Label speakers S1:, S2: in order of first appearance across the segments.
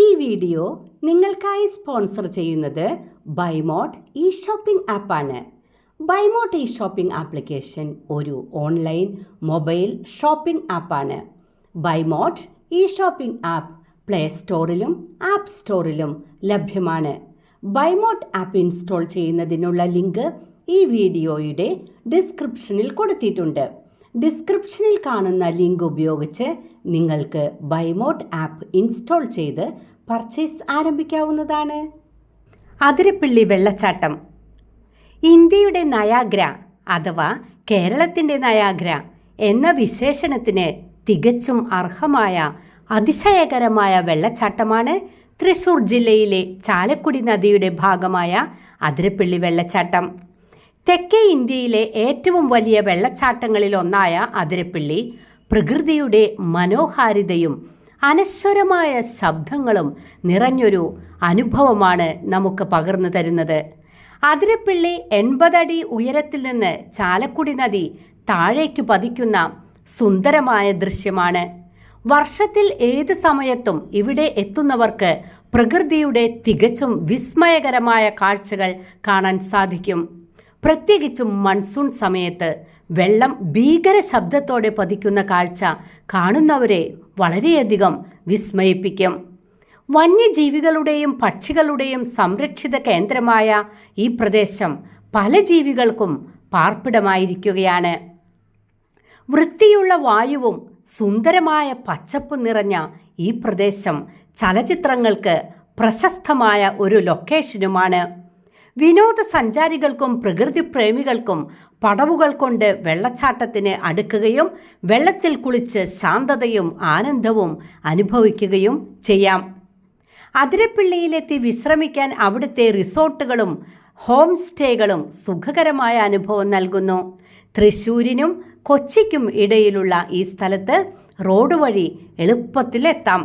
S1: ഈ വീഡിയോ നിങ്ങൾക്കായി സ്പോൺസർ ചെയ്യുന്നത് ബൈമോട്ട് ഇ ഷോപ്പിംഗ് ആപ്പാണ് ബൈമോട്ട് ഇ ഷോപ്പിംഗ് ആപ്ലിക്കേഷൻ ഒരു ഓൺലൈൻ മൊബൈൽ ഷോപ്പിംഗ് ആപ്പാണ് Buymote e shopping app play സ്റ്റോറിലും ആപ്പ് സ്റ്റോറിലും ലഭ്യമാണ് ബൈമോട്ട് ആപ്പ് ഇൻസ്റ്റാൾ ചെയ്യുന്നതിനുള്ള ലിങ്ക് ഈ വീഡിയോയുടെ ഡിസ്ക്രിപ്ഷനിൽ കൊടുത്തിട്ടുണ്ട് ഡിസ്ക്രിപ്ഷനിൽ കാണുന്ന ലിങ്ക് ഉപയോഗിച്ച് നിങ്ങൾക്ക് ബൈമോട്ട് ആപ്പ് ഇൻസ്റ്റാൾ ചെയ്ത് പർച്ചേസ് ആരംഭിക്കാവുന്നതാണ്
S2: അതിരപ്പിള്ളി വെള്ളച്ചാട്ടം ഇന്ത്യയുടെ നയാഗ്ര അഥവാ കേരളത്തിൻ്റെ നയാഗ്ര എന്ന വിശേഷണത്തിന് തികച്ചും അർഹമായ അതിശയകരമായ വെള്ളച്ചാട്ടമാണ് തൃശൂർ ജില്ലയിലെ ചാലക്കുടി നദിയുടെ ഭാഗമായ അതിരപ്പിള്ളി വെള്ളച്ചാട്ടം തെക്കേ ഇന്ത്യയിലെ ഏറ്റവും വലിയ വെള്ളച്ചാട്ടങ്ങളിലൊന്നായ അതിരപ്പിള്ളി പ്രകൃതിയുടെ മനോഹാരിതയും അനശ്വരമായ ശബ്ദങ്ങളും നിറഞ്ഞൊരു അനുഭവമാണ് നമുക്ക് പകർന്നു തരുന്നത് അതിരപ്പിള്ളി എൺപതടി ഉയരത്തിൽ നിന്ന് ചാലക്കുടി നദി താഴേക്ക് പതിക്കുന്ന സുന്ദരമായ ദൃശ്യമാണ് വർഷത്തിൽ ഏത് സമയത്തും ഇവിടെ എത്തുന്നവർക്ക് പ്രകൃതിയുടെ തികച്ചും വിസ്മയകരമായ കാഴ്ചകൾ കാണാൻ സാധിക്കും പ്രത്യേകിച്ചും മൺസൂൺ സമയത്ത് വെള്ളം ഭീകര ശബ്ദത്തോടെ പതിക്കുന്ന കാഴ്ച കാണുന്നവരെ വളരെയധികം വിസ്മയിപ്പിക്കും വന്യജീവികളുടെയും പക്ഷികളുടെയും സംരക്ഷിത കേന്ദ്രമായ ഈ പ്രദേശം പല ജീവികൾക്കും പാർപ്പിടമായിരിക്കുകയാണ് വൃത്തിയുള്ള വായുവും സുന്ദരമായ പച്ചപ്പ് നിറഞ്ഞ ഈ പ്രദേശം ചലച്ചിത്രങ്ങൾക്ക് പ്രശസ്തമായ ഒരു ലൊക്കേഷനുമാണ് വിനോദസഞ്ചാരികൾക്കും പ്രകൃതി പ്രേമികൾക്കും പടവുകൾ കൊണ്ട് വെള്ളച്ചാട്ടത്തിന് അടുക്കുകയും വെള്ളത്തിൽ കുളിച്ച് ശാന്തതയും ആനന്ദവും അനുഭവിക്കുകയും ചെയ്യാം അതിരപ്പിള്ളിയിലെത്തി വിശ്രമിക്കാൻ അവിടുത്തെ റിസോർട്ടുകളും ഹോം സ്റ്റേകളും സുഖകരമായ അനുഭവം നൽകുന്നു തൃശ്ശൂരിനും കൊച്ചിക്കും ഇടയിലുള്ള ഈ സ്ഥലത്ത് റോഡ് വഴി എളുപ്പത്തിലെത്താം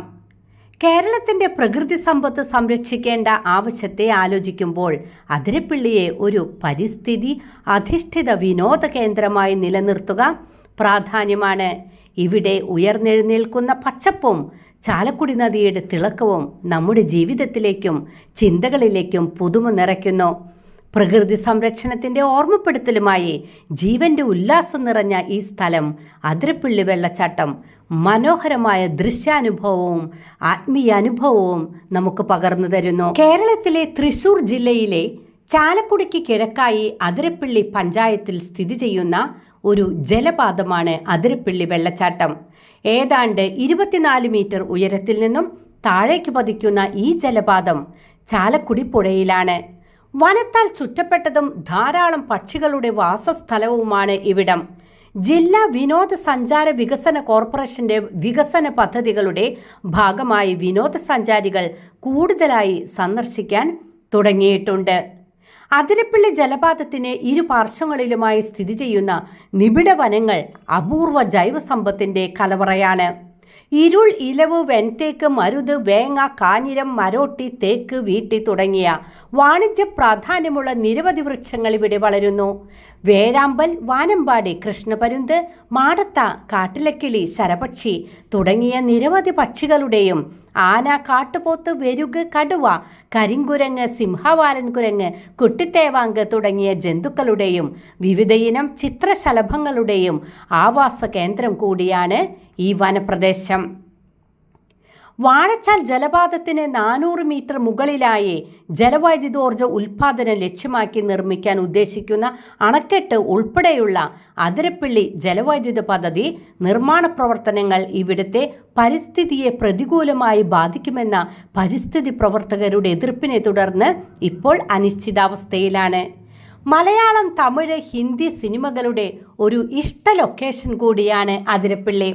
S2: കേരളത്തിന്റെ പ്രകൃതി സമ്പത്ത് സംരക്ഷിക്കേണ്ട ആവശ്യത്തെ ആലോചിക്കുമ്പോൾ അതിരപ്പിള്ളിയെ ഒരു പരിസ്ഥിതി അധിഷ്ഠിത വിനോദ കേന്ദ്രമായി നിലനിർത്തുക പ്രാധാന്യമാണ് ഇവിടെ ഉയർന്നെഴുന്നേൽക്കുന്ന പച്ചപ്പും ചാലക്കുടി നദിയുടെ തിളക്കവും നമ്മുടെ ജീവിതത്തിലേക്കും ചിന്തകളിലേക്കും പുതുമ നിറയ്ക്കുന്നു പ്രകൃതി സംരക്ഷണത്തിൻ്റെ ഓർമ്മപ്പെടുത്തലുമായി ജീവന്റെ ഉല്ലാസം നിറഞ്ഞ ഈ സ്ഥലം അതിരപ്പിള്ളി വെള്ളച്ചാട്ടം മനോഹരമായ ദൃശ്യാനുഭവവും ആത്മീയ അനുഭവവും നമുക്ക് പകർന്നു തരുന്നു കേരളത്തിലെ തൃശൂർ ജില്ലയിലെ ചാലക്കുടിക്ക് കിഴക്കായി അതിരപ്പിള്ളി പഞ്ചായത്തിൽ സ്ഥിതി ചെയ്യുന്ന ഒരു ജലപാതമാണ് അതിരപ്പിള്ളി വെള്ളച്ചാട്ടം ഏതാണ്ട് ഇരുപത്തിനാല് മീറ്റർ ഉയരത്തിൽ നിന്നും താഴേക്ക് പതിക്കുന്ന ഈ ജലപാതം ചാലക്കുടി പുഴയിലാണ് വനത്താൽ ചുറ്റപ്പെട്ടതും ധാരാളം പക്ഷികളുടെ വാസസ്ഥലവുമാണ് ഇവിടം ജില്ലാ വിനോദസഞ്ചാര വികസന കോർപ്പറേഷന്റെ വികസന പദ്ധതികളുടെ ഭാഗമായി വിനോദസഞ്ചാരികൾ കൂടുതലായി സന്ദർശിക്കാൻ തുടങ്ങിയിട്ടുണ്ട് അതിരപ്പള്ളി ജലപാതത്തിന് ഇരു പാർശ്വങ്ങളിലുമായി സ്ഥിതി ചെയ്യുന്ന നിബിഡ വനങ്ങൾ അപൂർവ ജൈവസമ്പത്തിന്റെ കലവറയാണ് ഇരുൾ ഇലവ് വെൻതേക്ക് മരുത് വേങ്ങ കാഞ്ഞിരം മരോട്ടി തേക്ക് വീട്ടി തുടങ്ങിയ വാണിജ്യ പ്രാധാന്യമുള്ള നിരവധി വൃക്ഷങ്ങൾ ഇവിടെ വളരുന്നു വേരാമ്പൽ വാനമ്പാടി കൃഷ്ണപരുന്ത് മാടത്ത കാട്ടിലക്കിളി ശരപക്ഷി തുടങ്ങിയ നിരവധി പക്ഷികളുടെയും ആന കാട്ടുപോത്ത് വെരുക് കടുവ കരിങ്കുരങ്ങ് സിംഹവാലൻ കുരങ്ങ് കുട്ടിത്തേവാങ്ക് തുടങ്ങിയ ജന്തുക്കളുടെയും വിവിധയിനം ചിത്രശലഭങ്ങളുടെയും ആവാസ കേന്ദ്രം കൂടിയാണ് ഈ വനപ്രദേശം വാഴച്ചാൽ ജലപാതത്തിന് നാനൂറ് മീറ്റർ മുകളിലായി ജലവൈദ്യുതോർജ ഉൽപാദനം ലക്ഷ്യമാക്കി നിർമ്മിക്കാൻ ഉദ്ദേശിക്കുന്ന അണക്കെട്ട് ഉൾപ്പെടെയുള്ള അതിരപ്പള്ളി ജലവൈദ്യുത പദ്ധതി നിർമ്മാണ പ്രവർത്തനങ്ങൾ ഇവിടുത്തെ പരിസ്ഥിതിയെ പ്രതികൂലമായി ബാധിക്കുമെന്ന പരിസ്ഥിതി പ്രവർത്തകരുടെ എതിർപ്പിനെ തുടർന്ന് ഇപ്പോൾ അനിശ്ചിതാവസ്ഥയിലാണ് മലയാളം തമിഴ് ഹിന്ദി സിനിമകളുടെ ഒരു ഇഷ്ട ലൊക്കേഷൻ കൂടിയാണ് അതിരപ്പിള്ളി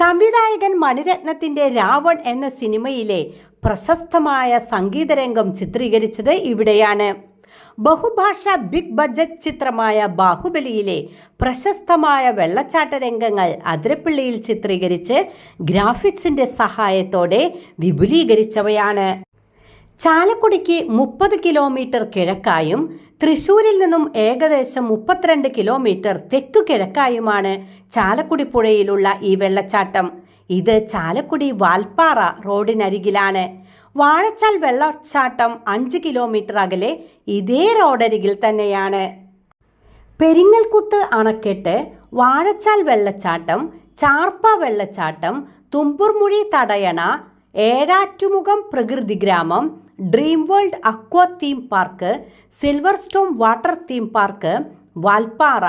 S2: സംവിധായകൻ മണിരത്നത്തിൻ്റെ രാവൺ എന്ന സിനിമയിലെ പ്രശസ്തമായ സംഗീതരംഗം ചിത്രീകരിച്ചത് ഇവിടെയാണ് ബഹുഭാഷ ബിഗ് ബജറ്റ് ചിത്രമായ ബാഹുബലിയിലെ പ്രശസ്തമായ വെള്ളച്ചാട്ട രംഗങ്ങൾ അതിരപ്പള്ളിയിൽ ചിത്രീകരിച്ച് ഗ്രാഫിക്സിന്റെ സഹായത്തോടെ വിപുലീകരിച്ചവയാണ് ചാലക്കുടിക്ക് മുപ്പത് കിലോമീറ്റർ കിഴക്കായും തൃശൂരിൽ നിന്നും ഏകദേശം മുപ്പത്തിരണ്ട് കിലോമീറ്റർ തെക്കു കിഴക്കായുമാണ് ചാലക്കുടി പുഴയിലുള്ള ഈ വെള്ളച്ചാട്ടം ഇത് ചാലക്കുടി വാൽപ്പാറ റോഡിനരികിലാണ് വാഴച്ചാൽ വെള്ളച്ചാട്ടം അഞ്ച് കിലോമീറ്റർ അകലെ ഇതേ റോഡരികിൽ തന്നെയാണ് പെരിങ്ങൽകുത്ത് അണക്കെട്ട് വാഴച്ചാൽ വെള്ളച്ചാട്ടം ചാർപ്പ വെള്ളച്ചാട്ടം തുമ്പുർമുഴി തടയണ ഏഴാറ്റുമുഖം ഗ്രാമം dream world aqua theme park silver stone water theme park Valparai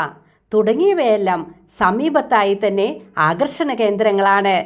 S2: തുടങ്ങിയവയെല്ലാം സമീപത്തായി തന്നെ ആകർഷണ കേന്ദ്രങ്ങളാണ്